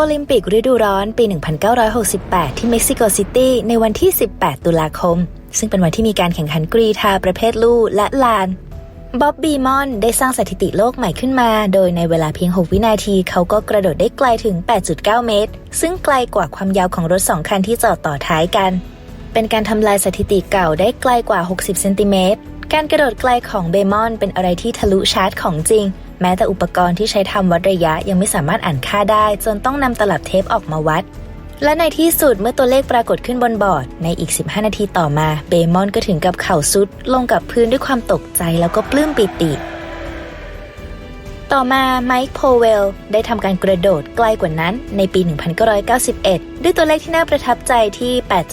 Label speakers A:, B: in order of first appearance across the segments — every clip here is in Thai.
A: โอลิมปิกฤดูร้อนปี 1968 ที่เม็กซิโกซิตี้ในวันที่ 18 ตุลาคม ซึ่งเป็นวันที่มีการแข่งขันกรีธาประเภทลู่และลานบ๊อบบีมอนได้สร้างสถิติโลกใหม่ขึ้นมา โดยในเวลาเพียง 6 วินาที เขาก็กระโดดได้ไกลถึง 8.9 เมตร ซึ่งไกลกว่าความยาวของรถสองคันที่จอดต่อท้ายกัน เป็นการทำลายสถิติเก่าได้ไกลกว่า 60 เซนติเมตร การกระโดดไกลของเบมอนเป็นอะไรที่ทะลุชาร์ตของจริง แม้แต่อุปกรณ์ที่ใช้ทำวัดระยะยังไม่สามารถอ่านค่าได้ จนต้องนำตลับเทปออกมาวัด และในที่สุดเมื่อตัวเลขปรากฏขึ้นบนบอร์ด ในอีก 15 นาทีต่อมา เบมอนก็ถึงกับเข่าซุด ลงกับพื้นด้วยความตกใจแล้วก็ปลื้มปิติ ต่อมาไมค์โพเวลได้ทำการกระโดดไกลกว่านั้นในปี 1991 ด้วยตัวเลขที่น่าประทับใจที่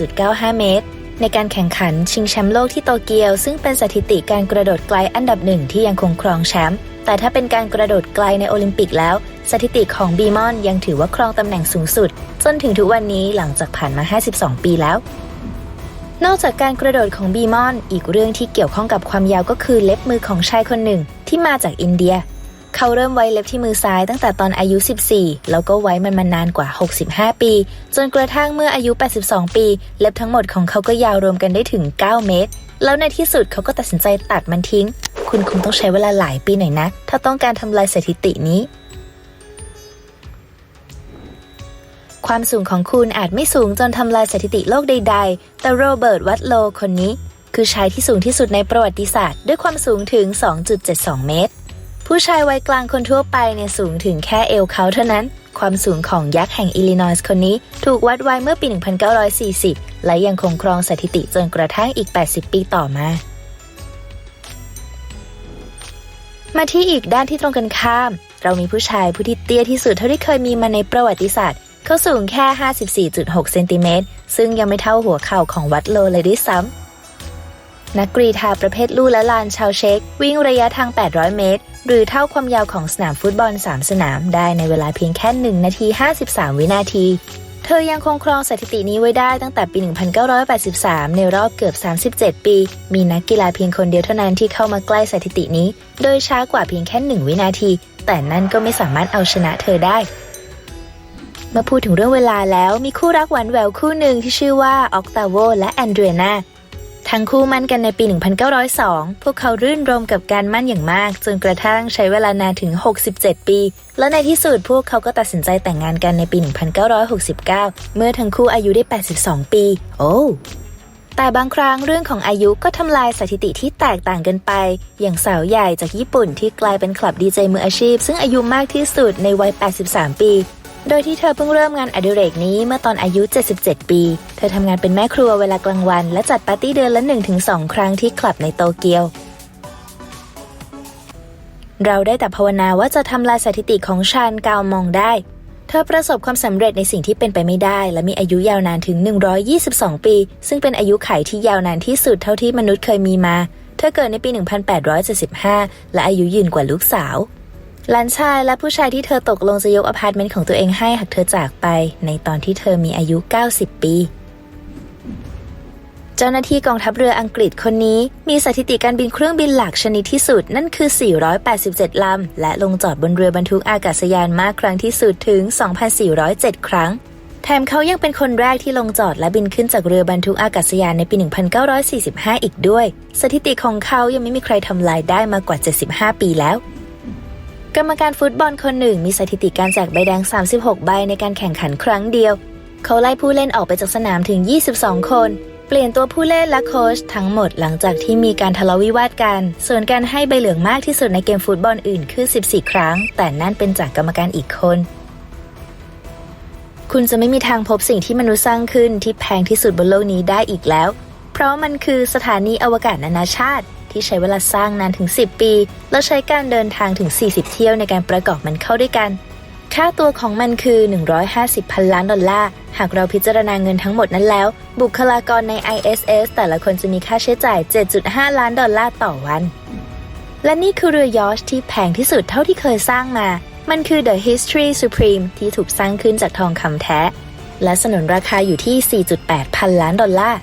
A: 8.95 เมตรในการแข่งขันชิงแชมป์โลกที่โตเกียว ซึ่งเป็นสถิติการกระโดดไกลอันดับหนึ่งที่ยังคงครองแชมป์ แต่ถ้าเป็นการกระโดดไกลในโอลิมปิกแล้ว สถิติของบีมอนยังถือว่าครองตำแหน่งสูงสุด จนถึงทุกวันนี้หลังจากผ่านมา 52 ปีแล้ว นอกจากการกระโดดของบีมอน อีกเรื่องที่เกี่ยวข้องกับความยาวก็คือเล็บมือของชายคนหนึ่งที่มาจากอินเดีย เขาเริ่มไว้เล็บที่มือซ้ายตั้งแต่ตอนอายุ 14 แล้วก็ไว้มันมานานกว่า 65 ปี จนกระทั่งเมื่ออายุ 82 ปี เล็บทั้งหมดของเขาก็ยาวรวมกันได้ถึง 9 เมตร แล้วในที่สุดเขาก็ตัดสินใจตัดมันทิ้ง คุณคงต้องใช้เวลาหลายปีหน่อยนะ ถ้าต้องการทำลายสถิตินี้ ความสูงของคุณอาจไม่สูงจนทำลายสถิติโลกใด ๆ แต่โรเบิร์ตวัตโลคนนี้ คือชายที่สูงที่สุดในประวัติศาสตร์ ด้วยความสูงถึง 2.72 เมตร ผู้ชายวัยกลางคนทั่วไปเนี่ยสูงถึงแค่เอวเขาเท่านั้นความสูงของยักษ์แห่งอิลลินอยส์คนนี้ ถูกวัดไว้เมื่อปี 1940 และยังคงครองสถิติจนกระทั่งอีก 80 ปีต่อมา มาที่อีกด้านที่ตรงกันข้าม เรามีผู้ชายผู้ที่เตี้ยที่สุดเท่าที่เคยมีมาในประวัติศาสตร์ เขาสูงแค่ 54.6 เซนติเมตร ซึ่งยังไม่เท่าหัวเข่าของวัดโลเลยด้วยซ้ำ นักกรีธาประเภทลู่และลานชาวเช็กวิ่งระยะทาง 800 เมตร หรือเท่าความยาวของสนามฟุตบอล 3 สนามได้ในเวลาเพียงแค่ 1 นาที 53 วินาที เธอยังคงครองสถิตินี้ไว้ได้ตั้งแต่ปี 1983 ในรอบเกือบ 37 ปี มีนักกีฬาเพียงคนเดียวเท่านั้นที่เข้ามาใกล้สถิตินี้ โดยช้ากว่าเพียงแค่ 1 วินาที แต่นั่นก็ไม่สามารถเอาชนะเธอได้เมื่อพูดถึงเรื่องเวลาแล้วมีคู่รักหวานแหววคู่หนึ่งที่ชื่อว่าออกตาโวและแอนเดรียนา ทั้งคู่มั่นกันในปี 1902 พวกเขารื่นรมกับการมั่นอย่างมาก จนกระทั่งใช้เวลานานถึง 67 ปี และในที่สุดพวกเขาก็ตัดสินใจแต่งงานกันในปี 1969 เมื่อทั้งคู่อายุได้ 82 ปี โอ้แต่บางครั้งเรื่องของอายุก็ทำลายสถิติที่แตกต่างกันไป อย่างสาวใหญ่จากญี่ปุ่นที่กลายเป็นคลับดีเจมืออาชีพ ซึ่งอายุมากที่สุดในวัย 83 ปี โดยที่เธอเพิ่งเริ่มงานอดิเรกนี้เมื่อตอนอายุ 77 ปี เธอทำงานเป็นแม่ครัวเวลากลางวัน และจัดปาร์ตี้เดือนละ 1-2 ครั้งที่คลับในโตเกียว เราได้แต่ภาวนาว่าจะทำลายสถิติของชานกาวมองได้ เธอประสบความสำเร็จในสิ่งที่เป็นไปไม่ได้ และมีอายุยาวนานถึง 122 ปี ซึ่งเป็นอายุไขที่ยาวนานที่สุดเท่าที่มนุษย์เคยมีมา เธอเกิดในปี 1875 และอายุยืนกว่าลูกสาว หลานชายและผู้ชายที่เธอตกลงจะยกอพาร์ตเมนต์ของตัวเองให้หากเธอจากไป ในตอนที่เธอมีอายุ 90 ปี เจ้าหน้าที่กองทัพเรืออังกฤษคนนี้ มีสถิติการบินเครื่องบินหลักชนิดที่สุด นั่นคือ 487 ลำ และลงจอดบนเรือบรรทุกอากาศยานมากครั้งที่สุดถึง 2,407 ครั้ง แถมเขายังเป็นคนแรกที่ลงจอดและบินขึ้นจากเรือบรรทุกอากาศยานในปี 1945 อีกด้วย สถิติของเขายังไม่มีใครทำลายได้มากกว่า 75 ปีแล้ว กรรมการฟุตบอลคนหนึ่งมีสถิติการแจกใบแดง 36 ใบในการแข่งขันครั้งเดียว เขาไล่ผู้เล่นออกไปจากสนามถึง 22 คน เปลี่ยนตัวผู้เล่นและโค้ชทั้งหมดหลังจากที่มีการทะเลาะวิวาทกัน ส่วนการให้ใบเหลืองมากที่สุดในเกมฟุตบอลอื่นคือ 14 ครั้ง แต่นั่นเป็นจากกรรมการอีกคน คุณจะไม่มีทางพบสิ่งที่มนุษย์สร้างขึ้นที่แพงที่สุดบนโลกนี้ได้อีกแล้ว เพราะมันคือสถานีอวกาศนานาชาติ ที่ใช้เวลาสร้างนานถึง 10 ปี แล้วใช้การเดินทางถึง 40 เที่ยวในการประกอบมันเข้าด้วยกัน ค่าตัวของมันคือ 150 พันล้านดอลลาร์ หากเราพิจารณาเงินทั้งหมดนั้นแล้ว บุคลากรใน ISS แต่ละคนจะมีค่าใช้จ่าย 7.5 ล้านดอลลาร์ต่อวัน และนี่คือเรือยอชที่แพงที่สุดเท่าที่เคยสร้างมา มันคือ The History Supreme ที่ถูกสร้างขึ้นจากทองคำแท้ และสนนราคาอยู่ที่ 4.8 พันล้านดอลลาร์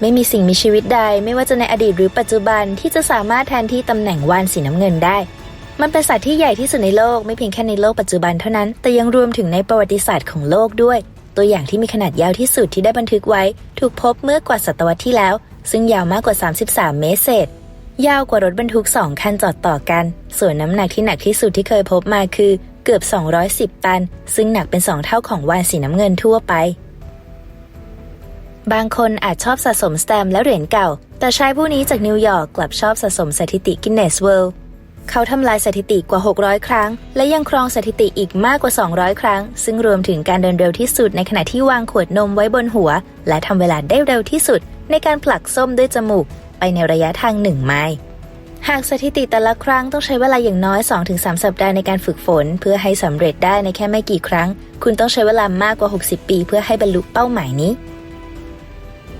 A: ไม่มีสิ่งมีชีวิตใด ไม่ว่าจะในอดีตหรือปัจจุบันที่จะสามารถแทนที่ตำแหน่งวานสีน้ำเงินได้ มันเป็นสัตว์ที่ใหญ่ที่สุดในโลกไม่เพียงแค่ในโลกปัจจุบันเท่านั้น แต่ยังรวมถึงในประวัติศาสตร์ของโลกด้วย ตัวอย่างที่มีขนาดยาวที่สุดที่ได้บันทึกไว้ ถูกพบเมื่อกว่าศตวรรษที่แล้ว ซึ่งยาวมากกว่า 33 เมตรเศษยาวกว่ารถบรรทุกสองคันจอดต่อกัน ส่วนน้ำหนักที่หนักที่สุดที่เคยพบมาคือเกือบ 210 ตัน ซึ่งหนักเป็น2เท่าของวานสีน้ำเงินทั่วไป บางคนอาจชอบสะสมสแตมป์และเหรียญเก่า แต่ชายผู้นี้จากนิวยอร์กกลับชอบสะสมสถิติกินเนสเวิลด์เขาทำลายสถิติกว่า 600 ครั้ง และยังครองสถิติอีกมากกว่า 200 ครั้ง ซึ่งรวมถึงการเดินเร็วที่สุดในขณะที่วางขวดนมไว้บนหัว และทำเวลาได้เร็วที่สุด ในการผลักส้มด้วยจมูก ไปในระยะทาง 1 ไมล์หากสถิติแต่ละครั้งต้องใช้เวลาอย่างน้อย 2-3 สัปดาห์ในการฝึกฝน เพื่อให้สำเร็จได้ในแค่ไม่กี่ครั้ง คุณต้องใช้เวลามากกว่า 60 ปี เพื่อให้บรรลุเป้าหมายนี้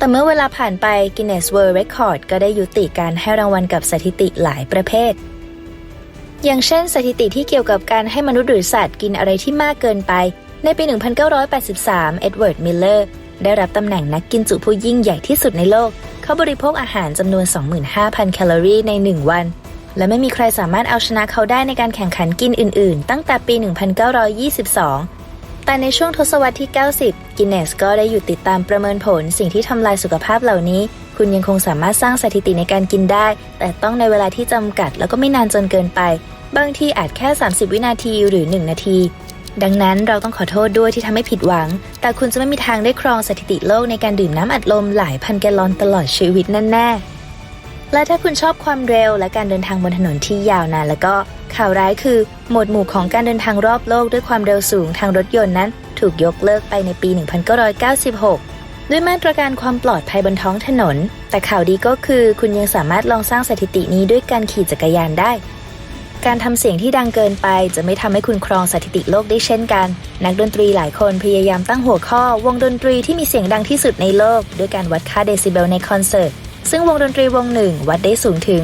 A: แต่เมื่อเวลาผ่านไป Guinness World Record ก็ได้ยุติการให้รางวัลกับสถิติหลายประเภท อย่างเช่น สถิติที่เกี่ยวกับการให้มนุษย์หรือสัตว์กินอะไรที่มากเกินไป ในปี 1983 เอ็ดเวิร์ด มิลเลอร์ ได้รับตำแหน่งนักกินจุผู้ยิ่งใหญ่ที่สุดในโลก เขาบริโภคอาหารจำนวน 25,000 แคลอรี่ใน 1 วัน และไม่มีใครสามารถเอาชนะเขาได้ในการแข่งขันกินอื่น ๆ ตั้งแต่ปี 1922 แต่ในช่วงทศวรรษที่ 90 กินเนสก็ได้หยุดติดตามประเมินผล สิ่งที่ทำลายสุขภาพเหล่านี้ คุณยังคงสามารถสร้างสถิติในการกินได้ แต่ต้องในเวลาที่จำกัด แล้วก็ไม่นานจนเกินไป บางทีอาจแค่ 30 วินาทีหรือ 1 นาที ดังนั้นเราต้องขอโทษด้วยที่ทำให้ผิดหวัง แต่คุณจะไม่มีทางได้ครองสถิติโลกในการดื่มน้ำอัดลมหลายพันแกลลอนตลอดชีวิตแน่ๆ และถ้าคุณชอบความเร็วและการเดินทางบนถนนที่ยาวนานแล้วก็ข่าวร้ายคือ หมวดหมู่ของการเดินทางรอบโลกด้วยความเร็วสูงทางรถยนต์นั้น ถูกยกเลิกไปในปี 1996 ด้วยมาตรการความปลอดภัยบนท้องถนน แต่ข่าวดีก็คือคุณยังสามารถลองสร้างสถิตินี้ด้วยการขี่จักรยานได้ การทำเสียงที่ดังเกินไปจะไม่ทำให้คุณครองสถิติโลกได้เช่นกัน นักดนตรีหลายคนพยายามตั้งหัวข้อ วงดนตรีที่มีเสียงดังที่สุดในโลก ด้วยการวัดค่าเดซิเบลในคอนเสิร์ต ซึ่งวงดนตรีวงหนึ่งวัดได้สูงถึง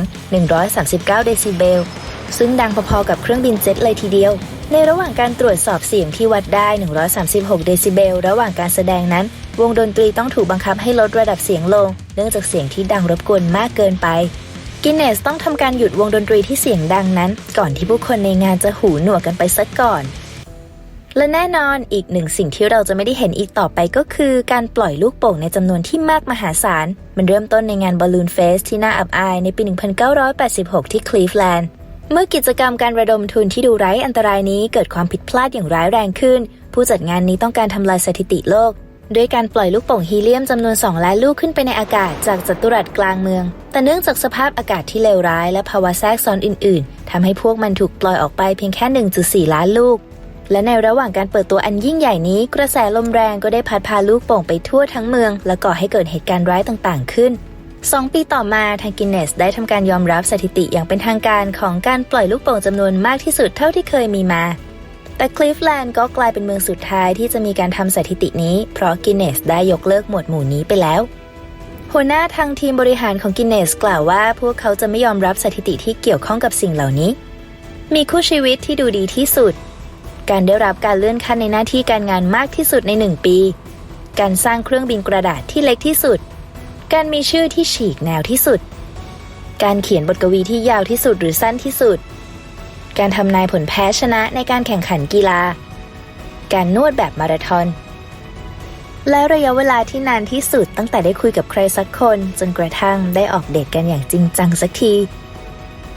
A: 139 เดซิเบล ซึ่งดังพอๆกับเครื่องบินเจ็ตเลยทีเดียว ในระหว่างการตรวจสอบเสียงที่วัดได้ 136 เดซิเบล ระหว่างการแสดงนั้น วงดนตรีต้องถูกบังคับให้ลดระดับเสียงลง เนื่องจากเสียงที่ดังรบกวนมากเกินไปกินเนสต้องทำการหยุดวงดนตรีที่เสียงดังนั้น ก่อนที่ผู้คนในงานจะหูหนวกกันไปซะก่อน และแน่นอนอีกหนึ่งสิ่งที่เราจะไม่ได้เห็นอีกต่อไปก็คือ การปล่อยลูกโป่งในจำนวนที่มากมหาศาล มันเริ่มต้นในงานบอลลูนเฟสที่น่าอับอายในปี 1986 ที่คลีฟแลนด์ เมื่อกิจกรรมการระดมทุนที่ดูไร้อันตรายนี้เกิดความผิดพลาดอย่างร้ายแรงขึ้น ผู้จัดงานนี้ต้องการทำลายสถิติโลกด้วยการปล่อยลูกโป่งฮีเลียมจำนวน 2 ล้านลูกขึ้นไปในอากาศจากจัตุรัสกลางเมือง แต่เนื่องจากสภาพอากาศที่เลวร้ายและภาวะแทรกซ้อนอื่น ๆ ทำให้พวกมันถูกปล่อยออกไปเพียงแค่ 1.4 ล้านลูก และในระหว่างการเปิดตัวอันยิ่งใหญ่นี้ กระแสลมแรงก็ได้พัดพาลูกโป่งไปทั่วทั้งเมือง และก่อให้เกิดเหตุการณ์ร้ายต่างๆ ขึ้นสองปีต่อมาทางกินเนสได้ทำการยอมรับสถิติอย่างเป็นทางการของการปล่อยลูกโป่งจำนวนมากที่สุดเท่าที่เคยมีมา แต่คลีฟแลนด์ก็กลายเป็นเมืองสุดท้ายที่จะมีการทำสถิตินี้ เพราะกินเนสได้ยกเลิกหมวดหมู่นี้ไปแล้วหัวหน้าทางทีมบริหารของกินเนสกล่าวว่า พวกเขาจะไม่ยอมรับสถิติที่เกี่ยวข้องกับสิ่งเหล่านี้ มีคู่ชีวิตที่ดูดีที่สุด การได้รับการเลื่อนขั้นในหน้าที่การงานมากที่สุดในหนึ่งปี การสร้างเครื่องบินกระดาษที่เล็กที่สุด การมีชื่อที่ฉีกแนวที่สุด การเขียนบทกวีที่ยาวที่สุดหรือสั้นที่สุด การทำนายผลแพ้ชนะในการแข่งขันกีฬา การนวดแบบมาราธอน และระยะเวลาที่นานที่สุดตั้งแต่ได้คุยกับใครสักคน จนกระทั่งได้ออกเดทกันอย่างจริงจังสักที